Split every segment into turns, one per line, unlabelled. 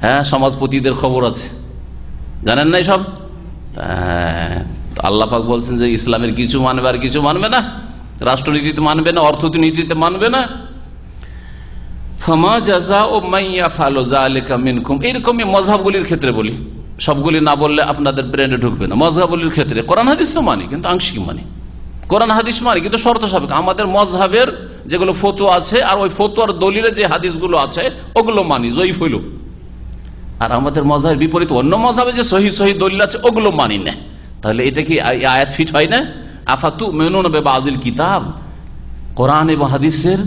হ্যাঁ সমাজপতিদের খবর আছে। জানেন না সব? আল্লাহ পাক বলছেন যে ইসলামের কিছু মানবে আর কিছু মানবে না। রাষ্ট্রনীতিতে মানবে না, অর্থনীতিতে মানবে না। এরকমই মজাবগুলির ক্ষেত্রে বলি। সবগুলি না বললে আপনাদের ঢুকবে না। ক্ষেত্রে। হাদিস তো মানি, কিন্তু আংশিক হাদিস মানি, কিন্তু শর্ত আমাদের মজহাবের যেগুলো ফতুয়া আছে, আর ওই ফতুয়ার দলিলে যে হাদিসগুলো আছে, ওগুলো মানি, জয়ীফ হইল। আর আমাদের মজাহের বিপরীত, অন্য মজাবে যে সহি সহি দলিল আছে, ওগুলো মানি না। তাহলে এটা কি আয়াত ফিট হয় না? আফাতু মেনুন আদিল কিতাব। কোরআন এবং হাদিসের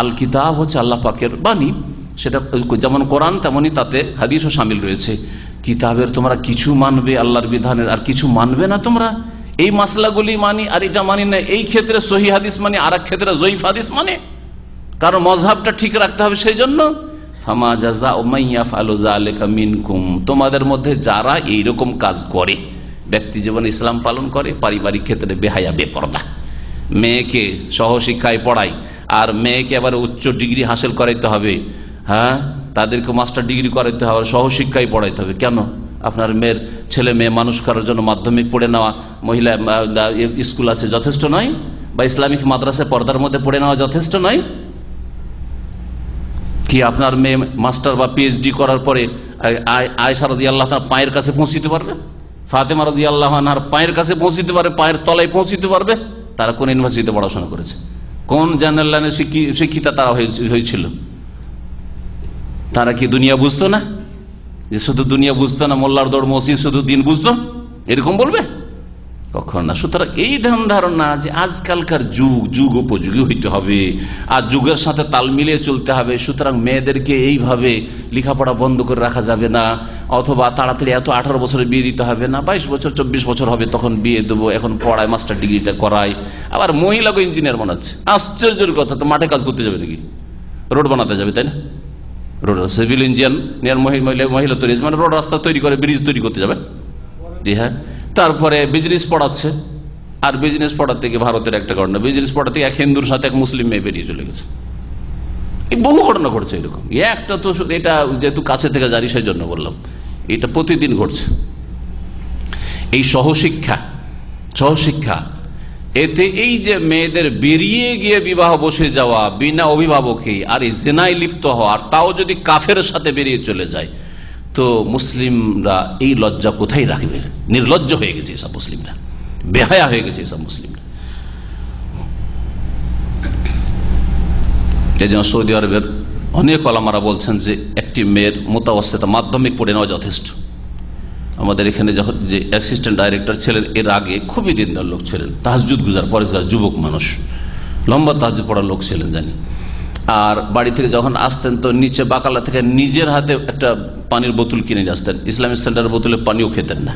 আল কিতাব হচ্ছে আল্লাহ পাকের বাণী। সেটা যেমন কোরআন তেমনই তাতে হাদিসও সামিল রয়েছে। কিতাবের তোমরা কিছু মানবে আল্লাহর বিধানের, আর কিছু মানবে না তোমরা? এই মাসলাগুলি মানি, আর এটা মানি না। এই ক্ষেত্রে সহি হাদিস মানি আর এক ক্ষেত্রে জয়ীফ হাদিস মানে। কারণ মজহাবটা ঠিক রাখতে হবে, সেই জন্য জাজা মিনকুম। তোমাদের মধ্যে যারা এইরকম কাজ করে, ব্যক্তি জীবন ইসলাম পালন করে, পারিবারিক ক্ষেত্রে বেহায়া, বেপরদা। মেয়েকে সহশিক্ষায় পড়ায়, আর মেয়েকে আবার উচ্চ ডিগ্রি হাসিল করাইতে হবে। হ্যাঁ? তাদেরকে মাস্টার ডিগ্রি করাইতে হবে সহশিক্ষায় পড়াইতে হবে। কেন? আপনার মেয়ের ছেলে মেয়ে মানুষ করার জন্য মাধ্যমিক পড়ে নেওয়া, মহিলা স্কুল আছে যথেষ্ট নয়? বা ইসলামিক মাদ্রাসায় পর্দার মধ্যে পড়ে নেওয়া যথেষ্ট নয়? কি আপনার মেয়ে মাস্টার বা পিএইচডি করার পরে আয়সা রাজি আল্লাহ তার পায়ের কাছে পৌঁছিতে পারবে? ফাতেমা রাজি আল্লাহ পায়ের কাছে পৌঁছিতে পারবে, পায়ের তলায় পৌঁছিতে পারবে? তারা কোন ইউনিভার্সিটিতে পড়াশোনা করেছে? কোন জেনারেল লাইনে শিক্ষিতা তারা হয়েছিল? তারা কি দুনিয়া বুঝতো না? যে শুধু দুনিয়া বুঝতো না, মোল্লার দৌড় মসজিদ শুধু দিন বুঝতো? এরকম বলবে? কখন না? সুতরাং এই ধ্যান ধারণা যে আজকালকার যুগ যুগ উপযোগী হইতে হবে আর যুগের সাথে তাল মিলিয়ে চলতে হবে, সুতরাং মেয়েদেরকে এইভাবে লেখাপড়া বন্ধ করে রাখা যাবে না, অথবা তাড়াতাড়ি এত আঠারো বছরে বিয়ে দিতে হবে না, বাইশ বছর, চব্বিশ বছর হবে তখন বিয়ে দেবো, এখন পড়ায় মাস্টার ডিগ্রিটা করায়, আবার মহিলাকে ইঞ্জিনিয়ার বানাচ্ছে। আশ্চর্যের কথা, তো মাঠে কাজ করতে যাবে নাকি? রোড বানাতে যাবে, তাই না? রোড, সিভিল ইঞ্জিনিয়ার মহিলা তৈরি মানে রোড রাস্তা তৈরি করে, ব্রিজ তৈরি করতে যাবে? জি হ্যাঁ। তারপরে বিজনেস পড়াচ্ছে। আর বিজনেস পড়াতে গিয়ে ভারতের একটা ঘটনা বিজনেস পড়াতে এক হিন্দুর সাথে এক মুসলিম মেয়ে বেরিয়ে চলে গেছে। এই বহু ঘটনা ঘটছে এরকম। একটা তো এটা যেহেতু কাছে থেকে জানি সেই জন্য বললাম। এটা প্রতিদিন ঘটছে। এই সহশিক্ষা সহশিক্ষা, এতে এই যে মেয়েদের বেরিয়ে গিয়ে বিবাহ বসে যাওয়া, বিনা অভিভাবকে আর এই জেনায় লিপ্ত হওয়া, আর তাও যদি কাফের সাথে বেরিয়ে চলে যায় তো মুসলিমরা এই লজ্জা কোথায় রাখবে? নির্লজ্জ হয়ে গেছে এসব মুসলিমরা। বেহায়া হয়ে গেছে এসব মুসলিমরা। এই জন্য সৌদি আরবের অনেক আলামারা বলছেন যে একটি মেয়ের মোতাবস্থাটা মাধ্যমিক পড়ে নেওয়া যথেষ্ট। আমাদের এখানে যখন যে অ্যাসিস্ট্যান্ট ডাইরেক্টর ছিলেন, এর আগে খুবই দিনদার লোক ছিলেন। তাহাজুদ গুজার পরেশগার যুবক মানুষ। লম্বা তাহাজুদ পড়ার লোক ছিলেন জানি। আর বাড়ি থেকে যখন আসতেন, তো নিচে বাকালা থেকে নিজের হাতে একটা পানির বোতল কিনে আসতেন। ইসলামিক সেন্টারের বোতলে পানিও খেতেন না।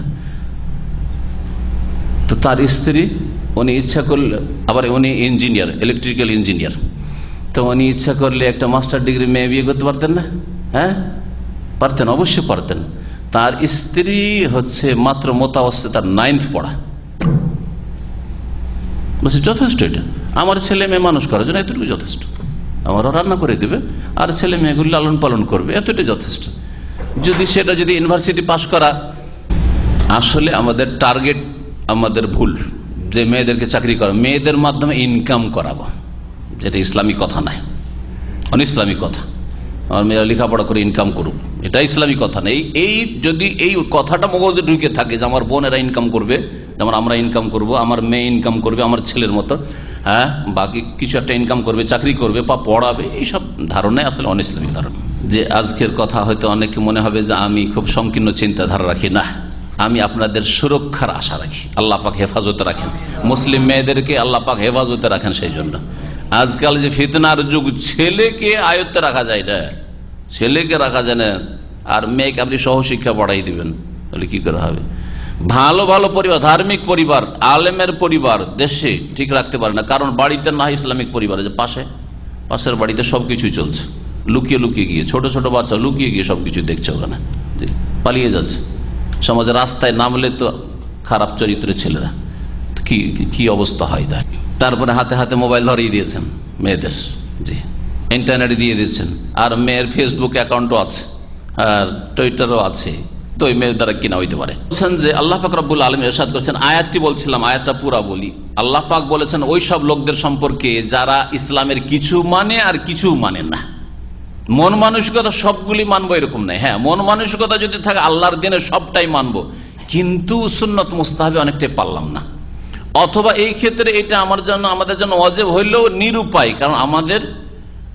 তো তার স্ত্রী, উনি ইচ্ছা করলে, আবার উনি ইঞ্জিনিয়ার ইলেকট্রিক্যাল ইঞ্জিনিয়ার তো উনি ইচ্ছা করলে একটা মাস্টার ডিগ্রি মেয়ে বিয়ে করতে পারতেন না? হ্যাঁ? পারতেন, অবশ্যই পারতেন। তার স্ত্রী হচ্ছে মাত্র মোতাবস্থা তার নাইন্থ পড়া। বলছে, যথেষ্ট এটা। আমার ছেলে মেয়ে মানুষ করার জন্য এতটুকু যথেষ্ট। আমারও রান্না করে দেবে, আর ছেলে মেয়েগুলি লালন পালন করবে, এতটাই যথেষ্ট। যদি সেটা যদি ইউনিভার্সিটি পাশ করা, আসলে আমাদের টার্গেট আমাদের ভুল, যে মেয়েদেরকে চাকরি করা, মেয়েদের মাধ্যমে ইনকাম করাবো, যেটা ইসলামী কথা নয় অন ইসলামী কথা। আমার মেয়েরা লেখাপড়া করে ইনকাম করুক। এটা ইসলামী কথা নেই এই যদি এই কথাটা মগজে ঢুকে থাকে যে আমার বোনেরা ইনকাম করবে যেমন আমরা ইনকাম করব, আমার মেয়ে ইনকাম করবে, আমার ছেলের মতো হ্যাঁ বাকি কিছু একটা ইনকাম করবে, চাকরি করবে, বা পড়াবে, এইসব ধারণাই আসলে অন ইসলামিক ধারণা। যে আজকের কথা হয়তো অনেকে মনে হবে যে আমি খুব সংকীর্ণ চিন্তাধারা রাখি। না, আমি আপনাদের সুরক্ষার আশা রাখি। আল্লাহ পাক হেফাজতে রাখেন। মুসলিম মেয়েদেরকে আল্লাহ পাক হেফাজতে রাখেন সেই জন্য আজকাল যে ফিতনার যুগ, ছেলেকে আয়ত্তে রাখা যায় না। ছেলেকে রাখা যায় না। আর মেয়েকে আপনি সহশিক্ষা পড়াই দিবেন, তাহলে কি করে হবে? ভালো ভালো পরিবার, ধার্মিক পরিবার, আলেমের পরিবার দেশে ঠিক রাখতে পারে না। কারণ বাড়িতে না ইসলামিক পরিবার যে পাশে, পাশের বাড়িতে সব কিছুই চলছে। লুকিয়ে লুকিয়ে গিয়ে, ছোট ছোট বাচ্চা লুকিয়ে গিয়ে সব কিছু দেখছে ওখানে। পালিয়ে যাচ্ছে। সমাজে রাস্তায় নামলে তো খারাপ চরিত্রের ছেলেরা। কি কি অবস্থা হয় তার? তারপরে হাতে হাতে মোবাইল ধরিয়ে দিয়েছেন মেয়েদের। জি। ইন্টারনেট দিয়ে দিয়েছেন আর মেয়ের ফেসবুক অ্যাকাউন্টও আছে। আর টুইটারও আছে। তো ওই মেয়ের দ্বারা কিনা হইতে পারে। বলছেন যে আল্লাহ পাক রব্বুল আলম এরশাদ করছেন, আয়াতটি বলছিলাম, আয়াতটা পুরা বলি। আল্লাহ পাক বলেছেন ওই সব লোকদের সম্পর্কে যারা ইসলামের কিছু মানে আর কিছু মানে না। মন মানসিকতা সবগুলি মানবো এরকম নাই হ্যাঁ মন মানসিকতা যদি থাকে, আল্লাহর দিনে সবটাই মানবো। কিন্তু সুন্নত মুস্তাহাবে অনেকটাই পারলাম না। অথবা এই ক্ষেত্রে এটা আমার জন্য, আমাদের জন্য অজেব হইলেও নিরুপায়, কারণ আমাদের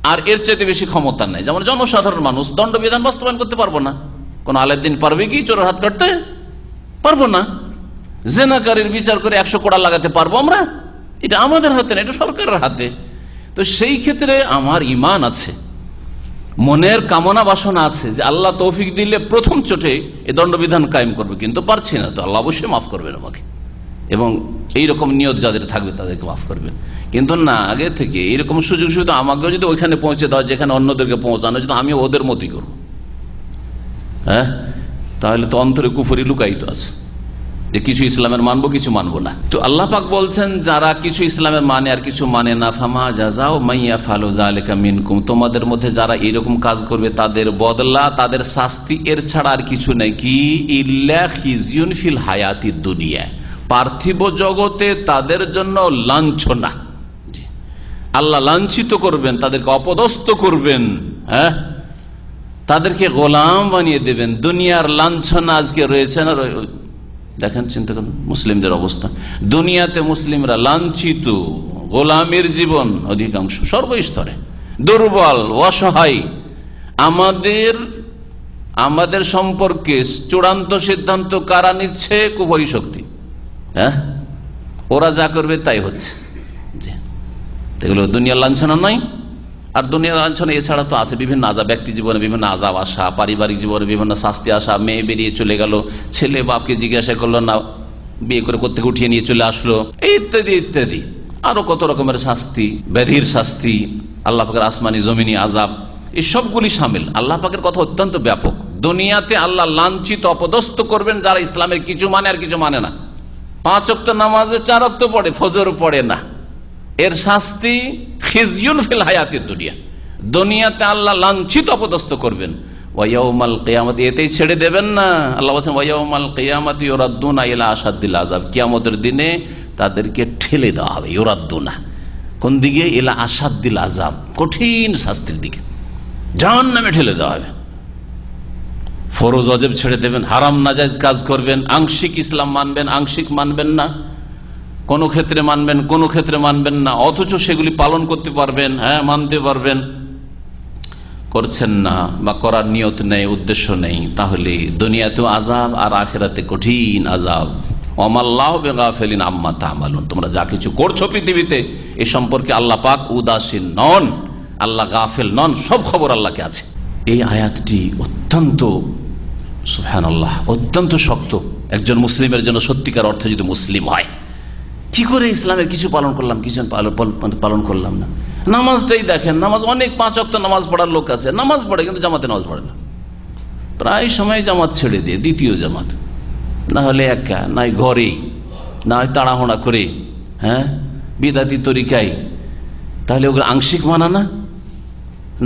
আর এর চাইতে বেশি ক্ষমতা নেই। যেমন জনসাধারণ মানুষ, দণ্ডবিধান বাস্তবায়ন করতে পারব না। কোন আলের দিন পারবে কি, চোরের হাত কাটতে? পারব না। জেনাকারীর বিচার করে একশো কোড়া লাগাতে পারব আমরা? এটা আমাদের হাতে না, এটা সরকারের হাতে। তো সেই ক্ষেত্রে আমার ইমান আছে, মনের কামনা বাসনা আছে যে আল্লাহ তৌফিক দিলে প্রথম চোটে এ দণ্ডবিধান কায়েম করবে, কিন্তু পারছি না। তো আল্লাহ অবশ্যই মাফ করবেন আমাকে। এবং এইরকম নিয়ত যাদের থাকবে তাদেরকে মাফ করবেন। কিন্তু না, আগে থেকে এইরকম সুযোগ সুবিধা আমাকেও যদি ওইখানে পৌঁছে দেওয়া যেখানে অন্যদেরকে পৌঁছানো যদি আমি ওদের মতই করব। হ্যাঁ? তাহলে তো অন্তরে কুফরি লুকায়িত আছে। যে কিছু ইসলামের মানবো, কিছু মানবো না। তো আল্লাহ পাক বলছেন, যারা কিছু ইসলামের মানে আর কিছু মানে না, ফামা যাজাও মাইয়া ফালো জালেকা মিনকুম। তোমাদের মধ্যে যারা এরকম কাজ করবে, তাদের বদলা, তাদের শাস্তি এর ছাড়া আর কিছু নেই। কি? ইল্লা ফিল হায়াতি দুনিয়া। পার্থিব জগতে তাদের জন্য লাঞ্ছনা। আল্লাহ লাঞ্ছিত করবেন, তাদেরকে অপদস্থ করবেন হ্যাঁ? তাদেরকে গোলাম বানিয়ে দেবেন। দুনিয়ার লাঞ্ছনা আজকে রয়েছে না দেখেন, চিন্তা করুন, মুসলিমদের অবস্থা। দুনিয়াতে মুসলিমরা লাঞ্ছিত, গোলামের জীবন অধিকাংশ সর্বস্তরে। দুর্বল, অসহায়। আমাদের আমাদের সম্পর্কে চূড়ান্ত সিদ্ধান্ত কারা নিচ্ছে? কুপরি শক্তি। হ্যাঁ? ওরা যা করবে তাই হচ্ছে। এগুলো দুনিয়ার লাঞ্ছনা নয়। আর দুনিয়ার লাঞ্ছনা এছাড়া তো আছে বিভিন্ন আজাব, ব্যক্তি জীবনে বিভিন্ন আজাব আসা, পারিবারিক জীবনে বিভিন্ন শাস্তি আসা, মেয়ে বেরিয়ে চলে গেল, ছেলে বাপকে জিজ্ঞাসা করল না বিয়ে করে কোথেকে উঠিয়ে নিয়ে চলে আসলো? ইত্যাদি ইত্যাদি। আরও কত রকমের শাস্তি, ব্যাধির শাস্তি, আল্লাহ পাকের আসমানি, জমিনি আজাব, এই সবগুলি সামিল। আল্লাহ পাকের কথা অত্যন্ত ব্যাপক। দুনিয়াতে আল্লাহ লাঞ্ছিত, অপদস্থ করবেন যারা ইসলামের কিছু মানে আর কিছু মানে না। পাঁচ অক্ত নামাজে চার অক্ত পড়ে, ফজর পড়ে না। এর শাস্তি খিজিউন ফিল হায়াতের দুনিয়া। দুনিয়াতে আল্লাহ লাঞ্ছিত, অপদস্থ করবেন। এতেই ছেড়ে দেবেন না। আল্লাহ বলছেন আসাদ্দিল আজাব দিনে তাদেরকে ঠেলে দেওয়া হবে কোন দিকে? এলা আসাদ্দিল আজাব কঠিন শাস্তির দিকে। জাহান নামে ঠেলে দেওয়া হবে। ফরোজ অজেব ছেড়ে দেবেন, হারাম নাজাইজ কাজ করবেন, আংশিক ইসলাম মানবেন, আংশিক মানবেন না। কোন ক্ষেত্রে মানবেন, কোন ক্ষেত্রে মানবেন না। অথচ সেগুলি পালন করতে পারবেন হ্যাঁ মানতে পারবেন। করছেন না বা করার নিয়ত নেই, উদ্দেশ্য নেই, তাহলে দুনিয়াতেও আজাব আর আখেরাতে কঠিন আজাব অমাল্লাহ আম্মা তাহমালুন তোমরা যা কিছু করছ পৃথিবীতে, এ সম্পর্কে আল্লাহ পাক উদাসীন নন, আল্লাহ গাফেল নন, সব খবর আল্লাহকে আছে। এই আয়াতটি অত্যন্ত সুহান আল্লাহ অত্যন্ত শক্ত। একজন মুসলিমের জন্য সত্যিকার অর্থে যদি মুসলিম হয়, কি করে ইসলামের কিছু পালন করলাম, কিছু পালন- পালন করলাম না। নামাজটাই দেখেন, নামাজ, অনেক পাঁচ অক্ত নামাজ পড়ার লোক আছে, নামাজ পড়ে কিন্তু জামাতে নামাজ পড়ে না। প্রায় সময় জামাত ছেড়ে দিয়ে, দ্বিতীয় জামাত। না হলে একা নাই ঘরে, না হয় তাড়াহুড়া করে হ্যাঁ বিদাতি তরিকায়। তাহলে ওগুলো আংশিক মানা না?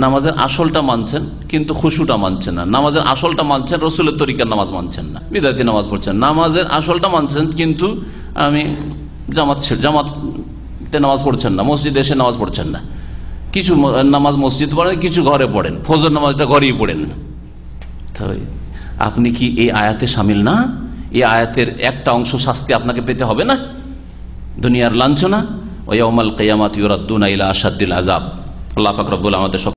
নামাজের আসলটা মানছেন, কিন্তু খুশুটা মানছেন না। নামাজের আসলটা মানছেন, রসুলের তরিকার নামাজ মানছেন না। বিদাতি নামাজ পড়ছেন। নামাজের আসলটা মানছেন, কিন্তু আমি জামাত জামাতে নামাজ পড়ছেন না, মসজিদে এসে নামাজ পড়ছেন না। কিছু নামাজ মসজিদ পড়েন, কিছু ঘরে পড়েন। ফজর নামাজটা ঘরেই পড়েন। আপনি কি এই আয়াতে সামিল না? এই আয়াতের একটা অংশ শাস্তি আপনাকে পেতে হবে না? দুনিয়ার লাঞ্ছনা? ওয়াউমাল কেয়ামাত ইউরাদ্দুনা ইলা আসাদ্দিল আজাব আল্লাহ পাক রব্বুল আমাদের